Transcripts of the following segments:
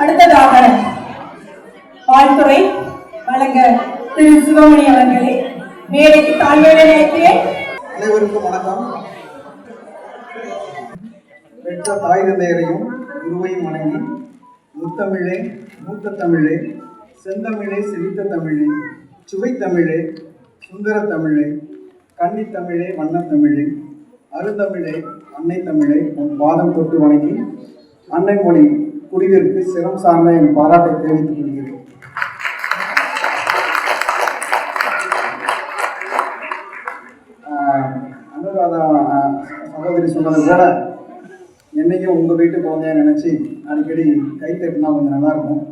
அடுத்ததாக வாழ்த்துறை வழங்க திரு சிவமணி அவர்களே. மேடைக்கு தாழ்மையுடன் நினைக்கிறேன் அனைவருக்கும் வணக்கம். பெற்ற தாய் தந்தையரையும் குருவையும் வணங்கி முத்தமிழே மூத்த தமிழே செந்தமிழே சிரித்த தமிழே சுவை தமிழே சுந்தர தமிழே கன்னி தமிழே வண்ணத் தமிழே அருந்தமிழே அன்னை தமிழே உன் பாதம் தொட்டு வணங்கி அன்னை மொழி குடிவிற்கு சிரம் சார்ந்த என் பாராட்டை தெரிவித்துக் கொள்கிறேன். சகோதரி சொன்னது போல என்னையும் உங்க வீட்டு குழந்தைய நினைச்சு அடிக்கடி கை தட்டினா கொஞ்சம் நல்லா இருக்கும்.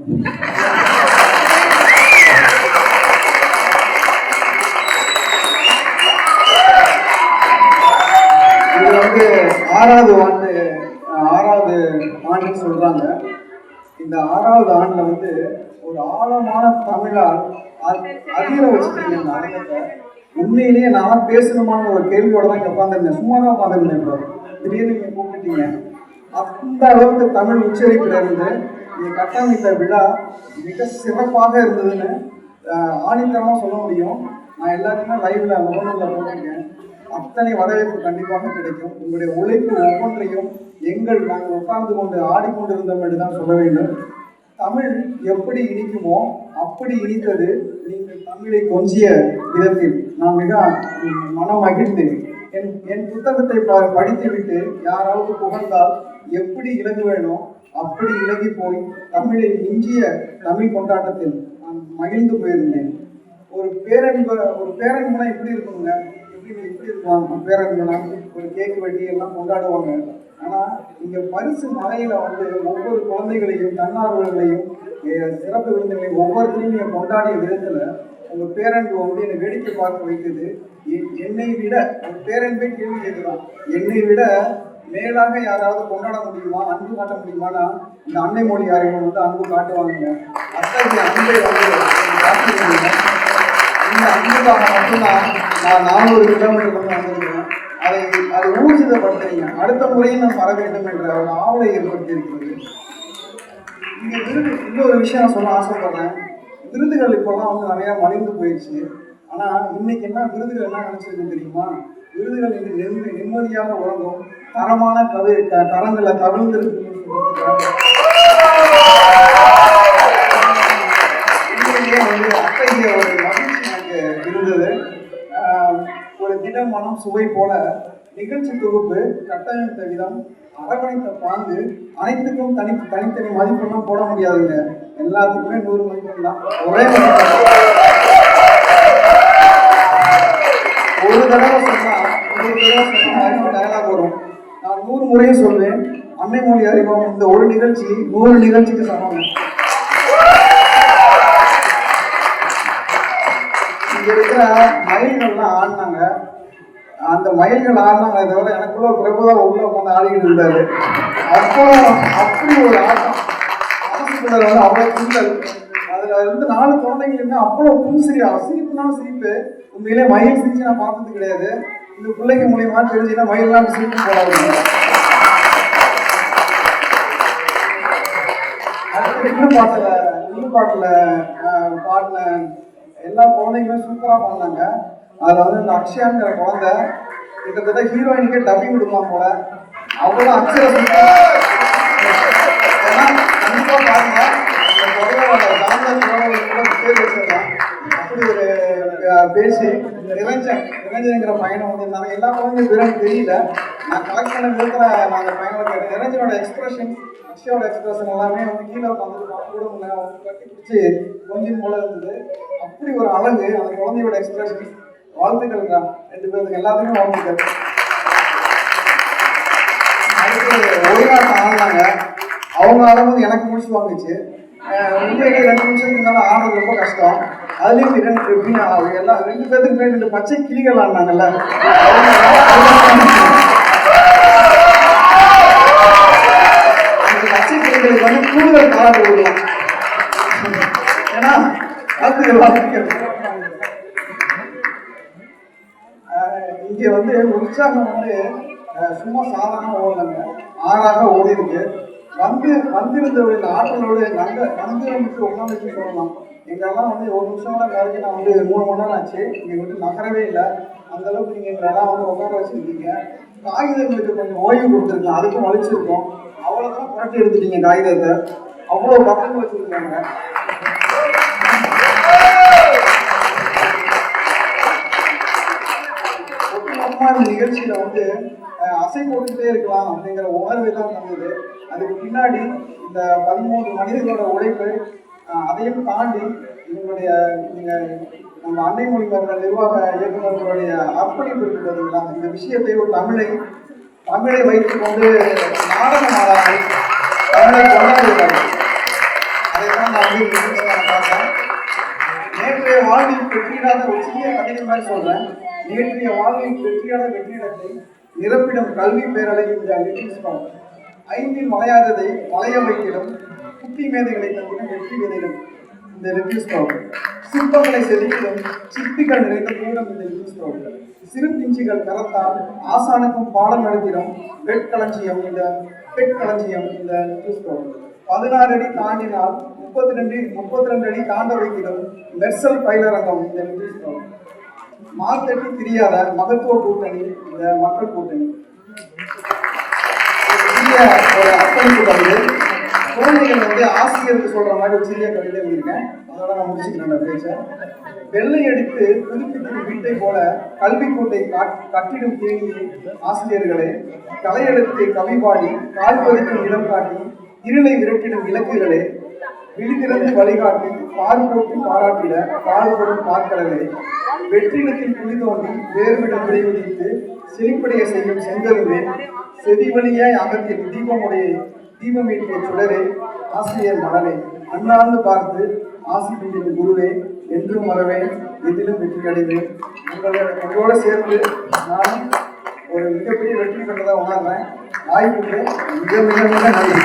இது வந்து ஆறாவது ஆண்டு சொல்கிறாங்க சொல்றாங்க. இந்த ஆறாவது ஆண்டுல வந்து ஒரு ஆழமான தமிழால் அ- அதிர வச்சுட்டீங்க இந்த அரங்கத்தை உண்மையிலேயே நான் பேசணுமான ஒரு கேள்வியோட தான் இங்க உட்காந்துருந்தேன் சும்மா தான் உட்காந்துருந்தேன் திடீர்னு நீங்க கூப்பிட்டீங்க. அந்த அளவுக்கு தமிழ் உச்சரிப்பில் இருந்து நீங்க கட்டமைத்த விழா மிக சிறப்பாக இருந்ததுன்னு ஆஹ், ஆணித்தரமா சொல்ல முடியும். நான் எல்லாத்தையுமே லைவ்ல முகநூல்ல போட்டிருக்கேன். அத்தனை வரவேற்பு கண்டிப்பாக கிடைக்கும். உங்களுடைய உழைப்பு ஒவ்வொன்றையும் எங்கள் நாங்கள் உட்கார்ந்து கொண்டு ஆடிக்கொண்டிருந்தோம் என்று தான் சொல்ல வேண்டும். தமிழ் எப்படி இனிக்குமோ அப்படி இனித்தது நீங்கள் தமிழை கொஞ்சிய விதத்தில். நான் மிக மனம் மகிழ்ந்தேன் என் என் புத்தகத்தை படித்துவிட்டு யாராவது புகழ்ந்தால் எப்படி இலகுவேனோ அப்படி இலகி போய் தமிழை மிஞ்சிய தமிழ் கொண்டாட்டத்தில் நான் மகிழ்ந்து போயிருந்தேன். ஒரு பேரன்ப ஒரு பேரன்புனா எப்படி இருக்குங்க? எப்படி எப்படி இருப்பாங்க பேரன்புனா ஒரு கேக் வெட்டி எல்லாம் கொண்டாடுவாங்க ஆனா இங்க பரிசு மலையில வந்து ஒவ்வொரு குழந்தைகளையும் தன்னார்வலர்களையும் சிறப்பு விருந்துகளையும் ஒவ்வொருத்தரையும் நீங்க கொண்டாடிய விதத்துல உங்க பேரன்பு வந்து என்னை வேடிக்கை பார்க்க வைத்தது என்- என்னை விட ஒரு பேரன்பே கேள்வி கேட்குறான் என்னை விட மேலாக யாராவது கொண்டாட முடியுமா? அன்பு காட்ட முடியுமானா இந்த அன்னை மொழி அறிவம் வந்து அன்பு காட்டுவாங்க. அத்தகைய அன்பை வந்து இந்த அன்புக்காக மட்டும்தான் நான் நானூறு கிலோமீட்டர் வந்து வந்திருக்கிறேன். அதை அதை ஊர்ஜிதப்படுத்துறீங்க. அடுத்த முறையும் நான் வர வேண்டும் என்ற ஒரு ஆவலை ஏற்படுத்தியிருக்கிறது. இங்கே விருது இன்னொரு விஷயம் நான் சொல்ல ஆசைப்படுறேன். விருதுகள் இப்போல்லாம் வந்து நிறையா மலிந்து போயிடுச்சு. ஆனால் இன்னைக்கு என்ன விருதுகள் என்ன நினைச்சிருக்கு தெரியுமா? விருதுகள் இன்னைக்கு நிம்ம- நிம்மதியாக உறங்கும். தரமான கவி க- கரங்களை தவிர்ந்திருக்குன்னு வந்து அத்தகைய ஒரு ஒரு மனம் சுவை போல நிகழ்ச்சி தொகுப்பு கட்டமைத்த விதம் அரவணைத்த பாங்கு அனைத்துக்கும் தனி தனித்தனி மதிப்பெல்லாம் போட முடியாதுங்க. எல்லாத்துக்குமே நூறு மதிப்பெண் தான் ஒரே ஒரு தடவை சொன்னா ஒரு தடவை சொன்னா டயலாக் வரும். நான் நூறு முறையும் சொல்வேன். அன்னை மொழி அறிவோம். இந்த ஒரு நிகழ்ச்சி நூறு நிகழ்ச்சிக்கு சமம். இங்க இருக்கிற மயில்கள்லாம் ஆடினாங்க. அந்த மயில்கள் ஆடினாங்க தவிர எனக்குள்ள பிரபுதான் உள்ள உட்காந்து ஆடிக்கிட்டு இருந்தாரு. அப்போ அப்படி ஒரு ஆட்டம். அரசுக்குள்ள வந்து அவ்வளோ கிண்டல் அதுல இருந்து நாலு குழந்தைங்களுமே அவ்வளவு புன்சிரியா சிரிப்புனாலும் சிரிப்பு உண்மையிலே மயில் சிரிச்சு நான் பார்த்தது கிடையாது. இந்த பிள்ளைங்க மூலியமா தெரிஞ்சுன்னா மயில்லாம் சிரிப்பு போடாது. அடுத்து வில்லு பாட்டுல பாட்டில் பாடின எல்லா குழந்தைங்களுமே சூப்பராக பாடினாங்க. அதில் வந்து இந்த அக்ஷயாங்கிற குழந்தை கிட்டத்தட்ட ஹீரோயினுக்கே டப்பிங் விடுமா போல. அவ்வளவு அக்ஷர சுத்தம். ஏன்னா கண்டிப்பா பாருங்க இந்த குழந்தையோட ராமதாஸ் குழந்தைகளுக்கு அப்படி ஒரு ஆஹ், பேசி நிரஞ்சன் நிரஞ்சன்ங்கிற பையனை வந்து நாங்கள் எல்லா குழந்தையும் பேரும் தெரியல. நான் கலெக்ட் பண்ண விதத்துல நான் அந்த பையனோட கேட்டேன் நிரஞ்சனோட எக்ஸ்பிரஷன் அக்ஷயோட எக்ஸ்பிரஷன் எல்லாமே வந்து கீழே உட்காந்து பார்க்க கூட முடியல அவங்க கட்டி பிடிச்சி கொஞ்சம் போல இருந்தது. அப்படி ஒரு அழகு அந்த குழந்தையோட எக்ஸ்பிரஷன் வாழ்த்துக்கள்ங்க ரெண்டு பேருக்கு எல்லாத்துக்கும் வாழ்த்துக்கள். அடுத்து ஆடினாங்க அவங்க ஆடும்போது எனக்கு முடிச்சு வாங்குச்சு. அஹ் உண்மையிலேயே ரெண்டு நிமிஷத்துக்கு மேலே ஆடுறது ரொம்ப கஷ்டம். அதுலேயும் இரண்டு எப்படின்னா அவங்க எல்லாம் ரெண்டு பேருக்கு ரெண்டு பச்சை கிளிகள் ஆடினாங்கல்ல. உற்சாகம் வந்து சும்மா சாதாரண ஓடலைங்க. ஆறாக ஓடி இருக்கு வந்து வந்திருந்தவரின் ஆற்றலோடு நங்க நந்திரமிட்டு உட்காந்துச்சு சொல்லலாம் எங்கெல்லாம் வந்து ஒரு நிமிஷம் கூட வரைக்கும் நான் வந்து மூணு மணி நேரம் ஆச்சு. நீங்கள் வந்து நகரவே இல்லை. அந்த அளவுக்கு நீங்கள் எங்களெல்லாம் வந்து உட்கார வச்சுருந்தீங்க காகிதங்களுக்கு கொஞ்சம் ஓய்வு கொடுத்துருக்கோம் அதுக்கும் வலிச்சிருக்கோம் அவ்வளோதான் புரட்டி எடுத்துட்டீங்க காகிதத்தை. அவ்வளோ பக்கங்கள் வச்சுருக்காங்க. மாதிரி நிகழ்ச்சியில வந்து அசை போட்டுக்கிட்டே இருக்கலாம் அப்படிங்கிற உணர்வு தான் தந்தது அதுக்கு பின்னாடி இந்த பதிமூணு மனிதர்களோட உழைப்பு அதையும் தாண்டி இவங்களுடைய நீங்க நம்ம அன்னை மொழி மன்ற நிர்வாக இயக்குநர்களுடைய அர்ப்பணிப்பு இருக்கு பார்த்தீங்களா இந்த விஷயத்தை ஒரு தமிழை தமிழை வைத்துக்கொண்டு நாடகமாடாமல் தமிழை கொண்டாடுகிறார்கள். அதைத்தான் நான் வந்து நான் பார்த்தேன் நேற்றைய வாழ்வில் வெற்றியிடாத ஒரு சிறிய கதைகள் மாதிரி சொல்றேன் நேற்றைய வாழ்வில் வெற்றியான வெற்றியிடத்தை நிரப்பிடும் கல்வி பேரலை இந்த லிட்டில் ஐந்தில் மலையாததை மலைய வைத்திடும் குட்டி மேதைகளை தந்திடும் வெற்றி விதையிடும் இந்த லிட்டில் ஸ்டார் சிற்பங்களை செதுக்கிடும் சிற்பிகள் நிறைந்த கூடம் இந்த லிட்டில் ஸ்டார் சிறு பிஞ்சுகள் கரத்தால் ஆசானுக்கும் பாடம் நடத்திடும் வெட்களஞ்சியம் இந்த வெட்களஞ்சியம் இந்த லிட்டில் ஸ்டார் பதினாறு அடி தாண்டினால் முப்பத்தி ரெண்டு முப்பத்தி ரெண்டு அடி தாண்ட வைக்கிறோம் மெர்சல் பயிலரங்கம் இந்த லிட்டில் ஸ்டார் தெரியாத மகத்துவ கூட்டணி இந்த மக்கள் கூட்டணி. சிறிய ஒரு அர்ப்பணிப்பு கவிதை. குழந்தைகள் வந்து ஆசிரியருக்கு சொல்ற மாதிரி ஒரு சிறிய கவிதை எழுதியிருக்கேன். அதோட நான் முடிச்சுக்கிறேன் அந்த பேச்சை. வெள்ளை அடித்து புதுப்பிக்கும் வீட்டை போல கல்வி கூட்டை கட்டிடும் தேனியை ஆசிரியர்களே கலையெடுத்து கவி பாடி கால் பதிக்கும் இடம் காட்டி இருளை விரட்டிடும் இலக்குகளே விழிதிறந்து வழிகாட்டி பால் பாராட்டிட பால் போடும் பார்க்கடலே வெற்றிடத்தில் குழி தோண்டி வேர்விடம் விளைவித்து செழிப்படைய செய்யும் செங்கருவே செதிவழியாய் அகத்தில் தீபமுடைய தீபமேற்றிய சுடரே ஆசிரியர் மலரே. அண்ணாந்து பார்த்து ஆசி பெறும் குருவே என்றும் மறவேன் எதிலும் வெற்றி அடைவேன். உங்களோட உங்களோட சேர்ந்து நானும் ஒரு மிகப்பெரிய வெற்றி பெற்றதாக உணர்றேன். வாய்ப்புக்கு மிக மிக மிக நன்றி.